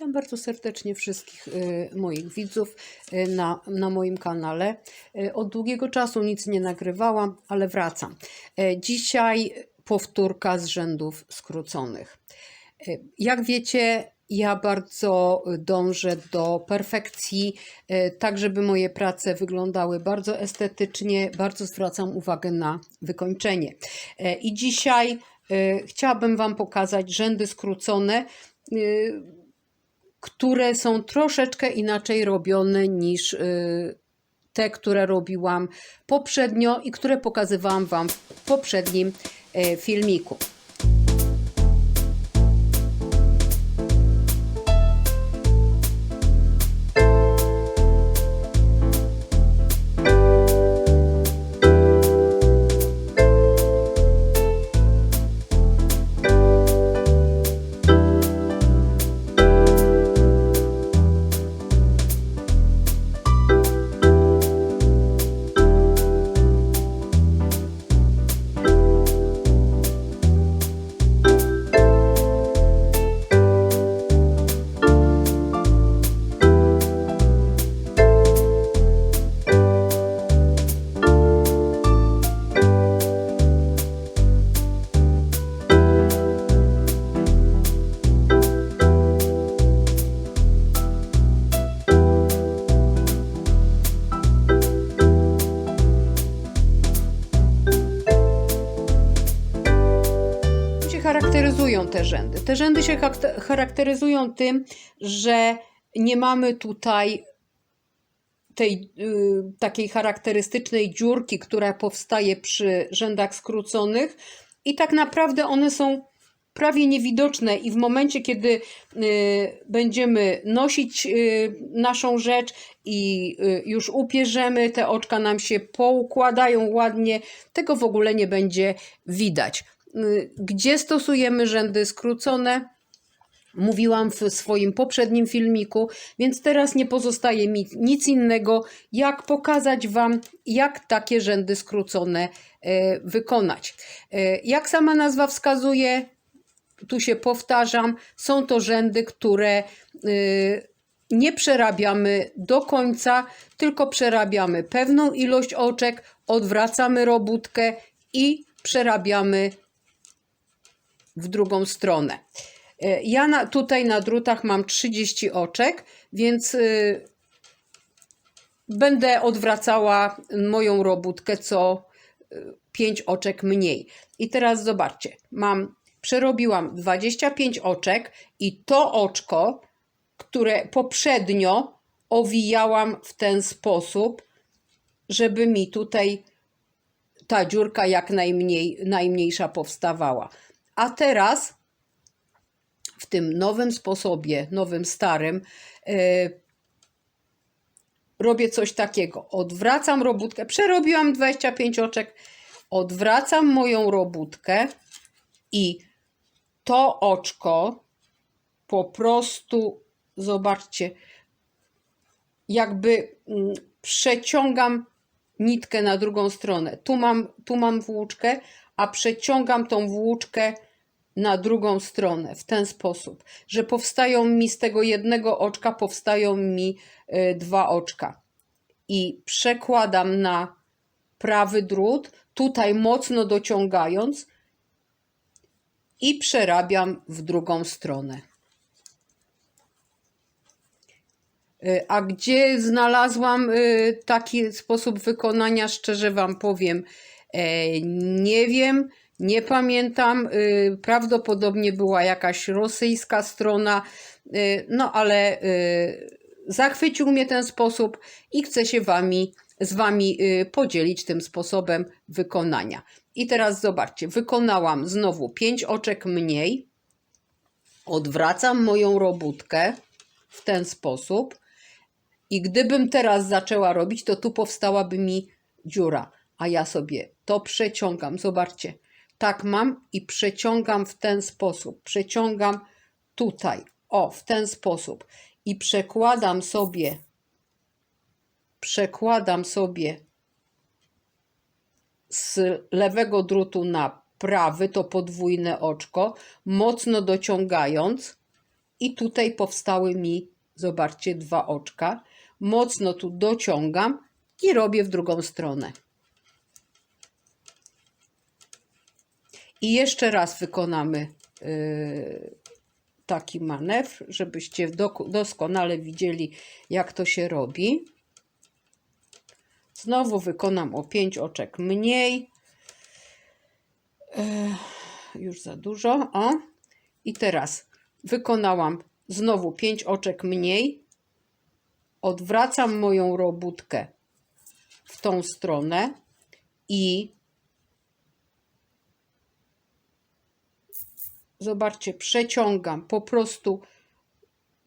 Witam bardzo serdecznie wszystkich y, moich widzów y, na, na moim kanale. Y, Od długiego czasu nic nie nagrywałam, ale wracam. Dzisiaj powtórka z rzędów skróconych. Jak wiecie, ja bardzo dążę do perfekcji, tak żeby moje prace wyglądały bardzo estetycznie, bardzo zwracam uwagę na wykończenie. I dzisiaj chciałabym Wam pokazać rzędy skrócone, które są troszeczkę inaczej robione niż y, te, które robiłam poprzednio i które pokazywałam Wam w poprzednim y, filmiku. Charakteryzują te rzędy? Te rzędy się charakteryzują tym, że nie mamy tutaj tej y, takiej charakterystycznej dziurki, która powstaje przy rzędach skróconych i tak naprawdę one są prawie niewidoczne i w momencie, kiedy y, będziemy nosić y, naszą rzecz i y, już upierzemy, te oczka nam się poukładają ładnie, tego w ogóle nie będzie widać. Y, Gdzie stosujemy rzędy skrócone? Mówiłam w swoim poprzednim filmiku, więc teraz nie pozostaje mi nic innego, jak pokazać Wam, jak takie rzędy skrócone e, wykonać. E, Jak sama nazwa wskazuje, tu się powtarzam, są to rzędy, które nie przerabiamy do końca, tylko przerabiamy pewną ilość oczek, odwracamy robótkę i przerabiamy w drugą stronę. E, Ja na, tutaj na drutach mam 30 oczek, więc y, będę odwracała moją robótkę co 5 oczek mniej. I teraz zobaczcie, mam, przerobiłam 25 oczek i to oczko, które poprzednio owijałam w ten sposób, żeby mi tutaj ta dziurka jak najmniej, najmniejsza powstawała. A teraz w tym nowym sposobie, nowym, starym, e, robię coś takiego. Odwracam robótkę, przerobiłam 25 oczek, odwracam moją robótkę i to oczko po prostu, zobaczcie, jakby mm, przeciągam nitkę na drugą stronę. Tu mam, tu mam włóczkę, a przeciągam tą włóczkę na drugą stronę w ten sposób, że powstają mi z tego jednego oczka, powstają mi y, dwa oczka. I przekładam na prawy drut, tutaj mocno dociągając i przerabiam w drugą stronę. Y, A gdzie znalazłam y, taki sposób wykonania, szczerze Wam powiem, e, nie wiem, nie pamiętam. y, Prawdopodobnie była jakaś rosyjska strona, y, no ale zachwycił mnie ten sposób i chcę się wami, z Wami podzielić tym sposobem wykonania. I teraz zobaczcie, wykonałam znowu 5 oczek mniej, odwracam moją robótkę w ten sposób i gdybym teraz zaczęła robić, to tu powstałaby mi dziura, a ja sobie to przeciągam. Zobaczcie, tak mam i przeciągam w ten sposób. Przeciągam tutaj, o, w ten sposób i przekładam sobie, przekładam sobie z lewego drutu na prawy to podwójne oczko, mocno dociągając i tutaj powstały mi, zobaczcie, dwa oczka. Mocno tu dociągam i robię w drugą stronę. I jeszcze raz wykonamy yy, taki manewr, żebyście doskonale widzieli, jak to się robi. Znowu wykonam o 5 oczek mniej. Yy, już za dużo. O. I teraz wykonałam znowu 5 oczek mniej. Odwracam moją robótkę w tą stronę i zobaczcie, przeciągam, po prostu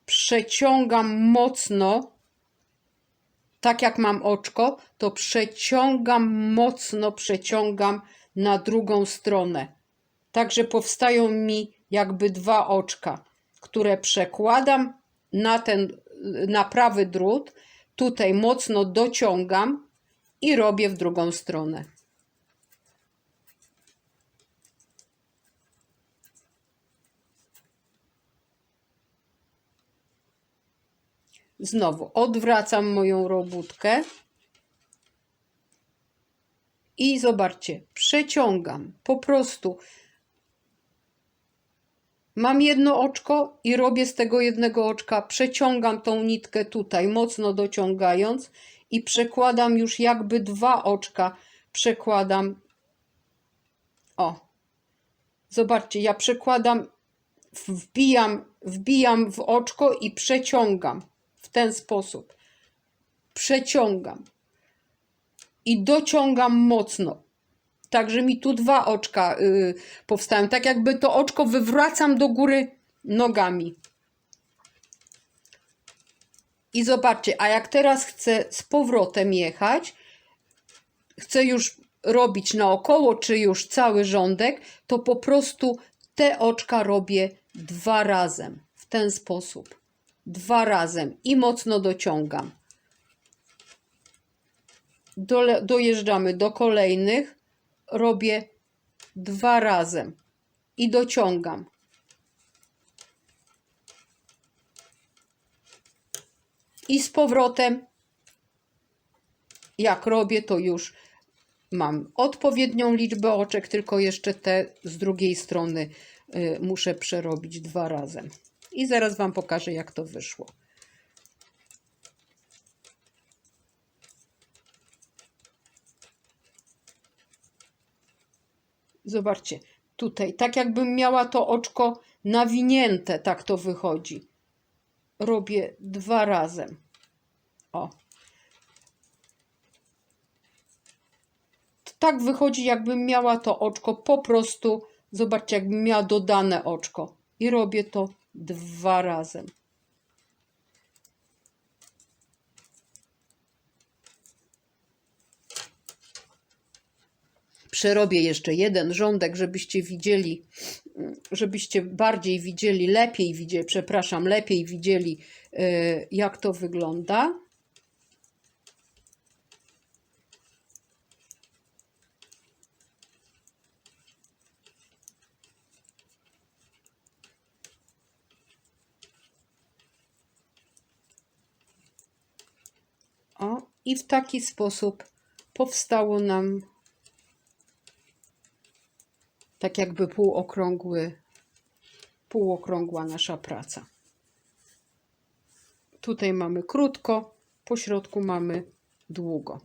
przeciągam mocno, tak jak mam oczko, to przeciągam mocno, przeciągam na drugą stronę. Także powstają mi jakby dwa oczka, które przekładam na ten, na prawy drut, tutaj mocno dociągam i robię w drugą stronę. Znowu odwracam moją robótkę i zobaczcie, przeciągam po prostu. Mam jedno oczko i robię z tego jednego oczka, przeciągam tą nitkę tutaj, mocno dociągając i przekładam już jakby dwa oczka. Przekładam. O, zobaczcie, ja przekładam, wbijam, wbijam w oczko i przeciągam ten sposób. Przeciągam i dociągam mocno. Także mi tu dwa oczka y, powstają. Tak jakby to oczko wywracam do góry nogami. I zobaczcie, a jak teraz chcę z powrotem jechać, chcę już robić naokoło, czy już cały rządek, to po prostu te oczka robię dwa razem. W ten sposób. Dwa razem i mocno dociągam. Dojeżdżamy do kolejnych, robię dwa razem i dociągam. I z powrotem, jak robię, to już mam odpowiednią liczbę oczek, tylko jeszcze te z drugiej strony y, muszę przerobić dwa razem. I zaraz Wam pokażę, jak to wyszło. Zobaczcie, tutaj, tak jakbym miała to oczko nawinięte, tak to wychodzi. Robię dwa razem. O. Tak wychodzi, jakbym miała to oczko po prostu, zobaczcie, jakbym miała dodane oczko. I robię to dwa razem. Przerobię jeszcze jeden rządek, żebyście widzieli, żebyście bardziej widzieli, lepiej widzieli, przepraszam, lepiej widzieli, y, jak to wygląda. O, i w taki sposób powstało nam tak jakby półokrągły, półokrągła nasza praca. Tutaj mamy krótko, po środku mamy długo.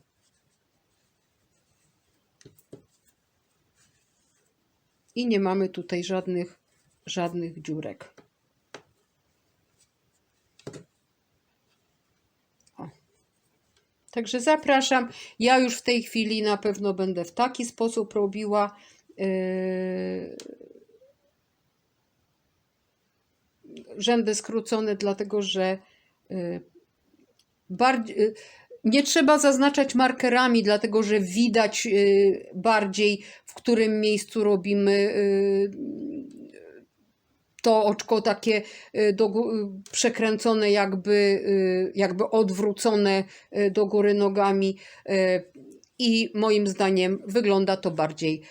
I nie mamy tutaj żadnych, żadnych dziurek. Także zapraszam. Ja już w tej chwili na pewno będę w taki sposób robiła. Yy, rzędy skrócone, dlatego że yy, bardziej, yy, nie trzeba zaznaczać markerami, dlatego że widać bardziej, w którym miejscu robimy to oczko takie yy, do, yy, przekręcone, jakby, yy, jakby odwrócone do góry nogami. I moim zdaniem wygląda to bardziej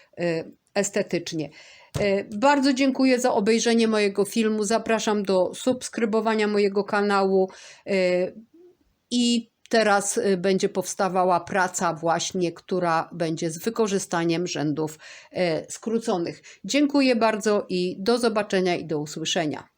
estetycznie. Bardzo dziękuję za obejrzenie mojego filmu. Zapraszam do subskrybowania mojego kanału. I teraz e, będzie powstawała praca, właśnie, która będzie z wykorzystaniem rzędów e, skróconych. Dziękuję bardzo i do zobaczenia i do usłyszenia.